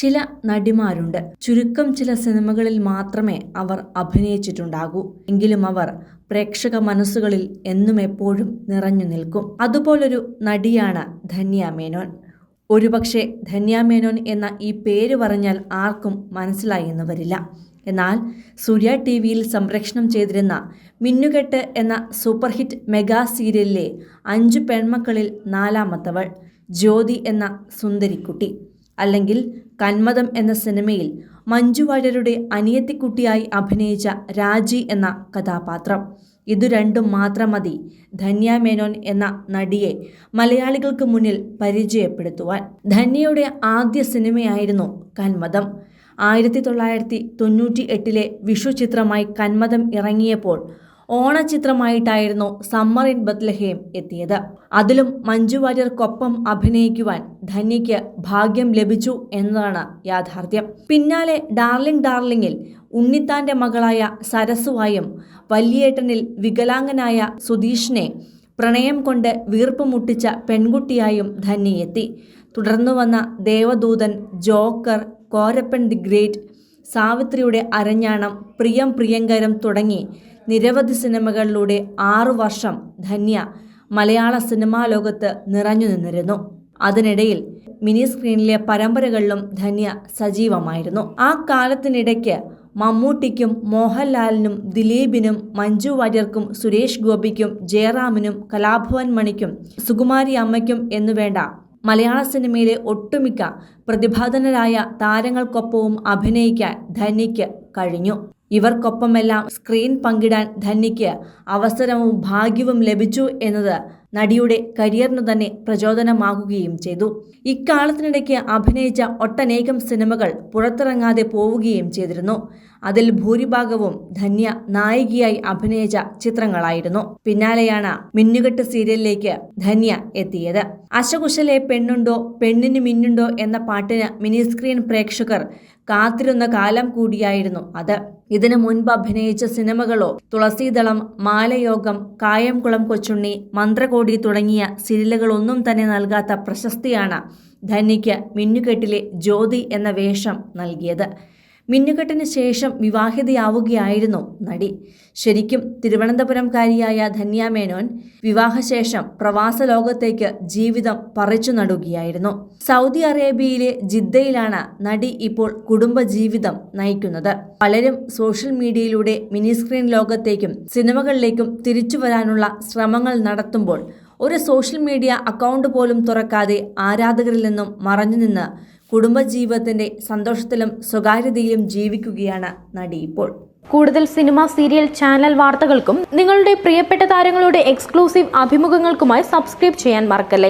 ചില നടിമാരുണ്ട്. ചുരുക്കം ചില സിനിമകളിൽ മാത്രമേ അവർ അഭിനയിച്ചിട്ടുണ്ടാകൂ. എങ്കിലും അവർ പ്രേക്ഷക മനസ്സുകളിൽ എന്നും എപ്പോഴും നിറഞ്ഞു നിൽക്കും. അതുപോലൊരു നടിയാണ് ധന്യ മേനോൻ. ഒരുപക്ഷെ ധന്യ മേനോൻ എന്ന ഈ പേര് പറഞ്ഞാൽ ആർക്കും മനസ്സിലായി എന്ന് വരില്ല എന്നാൽ സൂര്യ ടി വിയിൽ സംപ്രേഷണം ചെയ്തിരുന്ന മിന്നുകെട്ട് എന്ന സൂപ്പർ ഹിറ്റ് മെഗാ സീരിയലിലെ അഞ്ചു പെൺമക്കളിൽ നാലാമത്തവൾ ജ്യോതി എന്ന സുന്ദരിക്കുട്ടി. അല്ലെങ്കിൽ കന്മദം എന്ന സിനിമയിൽ മഞ്ജു വാര്യരുടെ അനിയത്തിക്കുട്ടിയായി അഭിനയിച്ച രാജി എന്ന കഥാപാത്രം. ഇതു രണ്ടും മാത്രം മതി ധന്യ മേനോൻ എന്ന നടിയെ മലയാളികൾക്ക് മുന്നിൽ പരിചയപ്പെടുത്തുവാൻ. ധന്യയുടെ ആദ്യ സിനിമയായിരുന്നു കന്മദം ആയിരത്തി തൊള്ളായിരത്തി തൊണ്ണൂറ്റി എട്ടിലെ വിഷു ചിത്രമായി കന്മദം ഇറങ്ങിയപ്പോൾ ഓണചിത്രമായിട്ടായിരുന്നു സമ്മർ ഇൻ ബത്ലഹേം എത്തിയത്. അതിലും മഞ്ജു വാര്യർക്കൊപ്പം അഭിനയിക്കുവാൻ ധന്യയ്ക്ക് ഭാഗ്യം ലഭിച്ചു എന്നതാണ് യാഥാർത്ഥ്യം. പിന്നാലെ ഡാർലിംഗ് ഡാർലിംഗിൽ ഉണ്ണിത്താന്റെ മകളായ സരസുവായും വല്യേട്ടനിൽ വികലാംഗനായ സുധീഷിനെ പ്രണയം കൊണ്ട് വീർപ്പ് മുട്ടിച്ച പെൺകുട്ടിയായും ധന്യയെത്തി തുടർന്നു വന്ന Devadoothan Joker Korappan the great സാവിത്രിയുടെ അരഞ്ഞാണം Priyam Priyankaram തുടങ്ങി നിരവധി സിനിമകളിലൂടെ ആറു വർഷം ധന്യ മലയാള സിനിമാ ലോകത്ത് നിറഞ്ഞു നിന്നിരുന്നു. അതിനിടയിൽ മിനി സ്ക്രീനിലെ പരമ്പരകളിലും ധന്യ സജീവമായിരുന്നു. ആ കാലത്തിനിടയ്ക്ക് മമ്മൂട്ടിക്കും മോഹൻലാലിനും ദിലീപിനും മഞ്ജു വാര്യർക്കും സുരേഷ് ഗോപിക്കും ജയറാമിനും കലാഭവൻ മണിക്കും സുകുമാരി അമ്മയ്ക്കും എന്നുവേണ്ട മലയാള സിനിമയിലെ ഒട്ടുമിക്ക പ്രതിഭാധനരായ താരങ്ങൾക്കൊപ്പവും അഭിനയിക്കാൻ ധന്യയ്ക്ക് കഴിഞ്ഞു. ഇവർക്കൊപ്പമെല്ലാം സ്ക്രീൻ പങ്കിടാൻ ധന്യയ്ക്ക് അവസരവും ഭാഗ്യവും ലഭിച്ചു എന്നത് നടിയുടെ കരിയറിന് തന്നെ പ്രചോദനമാകുകയും ചെയ്തു. ഇക്കാലത്തിനിടയ്ക്ക് അഭിനയിച്ച ഒട്ടനേകം സിനിമകൾ പുറത്തിറങ്ങാതെ പോവുകയും ചെയ്തിരുന്നു. അതിൽ ഭൂരിഭാഗവും ധന്യ നായികയായി അഭിനയിച്ച ചിത്രങ്ങളായിരുന്നു. പിന്നാലെയാണ് മിന്നുകെട്ട് സീരിയലിലേക്ക് ധന്യ എത്തിയത്. അശകുശലെ പെണ്ണുണ്ടോ പെണ്ണിന് മിന്നുണ്ടോ എന്ന പാട്ടിന് മിനി സ്ക്രീൻ പ്രേക്ഷകർ കാത്തിരുന്ന കാലം കൂടിയായിരുന്നു അത്. ഇതിനു മുൻപ് അഭിനയിച്ച സിനിമകളോ തുളസീദളം മാലയോഗം കായംകുളം കൊച്ചുണ്ണി മന്ത്രകോടി തുടങ്ങിയ സീരിയലുകളൊന്നും തന്നെ നൽകാത്ത പ്രശസ്തിയാണ് ധന്യയ്ക്ക് മിന്നുകെട്ടിലെ ജ്യോതി എന്ന വേഷം നൽകിയത്. മിന്നുകെട്ടിന് ശേഷം വിവാഹിതയാവുകയായിരുന്നു നടി. ശരിക്കും തിരുവനന്തപുരംകാരിയായ ധന്യ മേനോൻ വിവാഹശേഷം പ്രവാസ ലോകത്തേക്ക് ജീവിതം പറിച്ചു നടുകയായിരുന്നു. സൗദി അറേബ്യയിലെ ജിദ്ദയിലാണ് നടി ഇപ്പോൾ കുടുംബജീവിതം നയിക്കുന്നത്. പലരും സോഷ്യൽ മീഡിയയിലൂടെ മിനി സ്ക്രീൻ ലോകത്തേക്കും സിനിമകളിലേക്കും തിരിച്ചു വരാനുള്ള ശ്രമങ്ങൾ നടത്തുമ്പോൾ ഒരു സോഷ്യൽ മീഡിയ അക്കൗണ്ട് പോലും തുറക്കാതെ ആരാധകരിൽ നിന്നും മറഞ്ഞുനിന്ന് കുടുംബജീവിതത്തിന്റെ സന്തോഷത്തിലും സ്വകാര്യതയിലും ജീവിക്കുകയാണ് നടി ഇപ്പോൾ. കൂടുതൽ സിനിമ സീരിയൽ ചാനൽ വാർത്തകൾക്കും നിങ്ങളുടെ പ്രിയപ്പെട്ട താരങ്ങളുടെ എക്സ്ക്ലൂസീവ് അഭിമുഖങ്ങൾക്കുമായി സബ്സ്ക്രൈബ് ചെയ്യാൻ മറക്കല്ലേ?